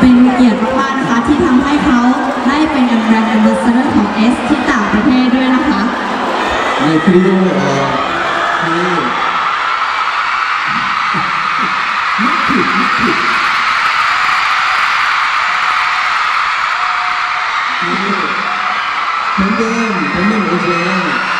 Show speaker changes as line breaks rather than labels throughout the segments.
เป็นเกียรติมากๆนะคะที่ทำให้เขาได้เป็นแบรนด์แอมบาสเดอร์ของ S ที่ต่างประเทศด้วยนะคะ
네, 그리고 어, 그 밴드 밴드 옷에 이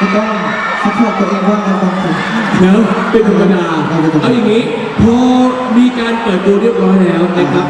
ม่ต้องซัพพอร์ตตัวเองว่ากันบางที
เดี๋ยวเป็นธรรมดาเอาอย่างนี้พอมีการเปิดตัวเรียบร้อยแล้วนะครับ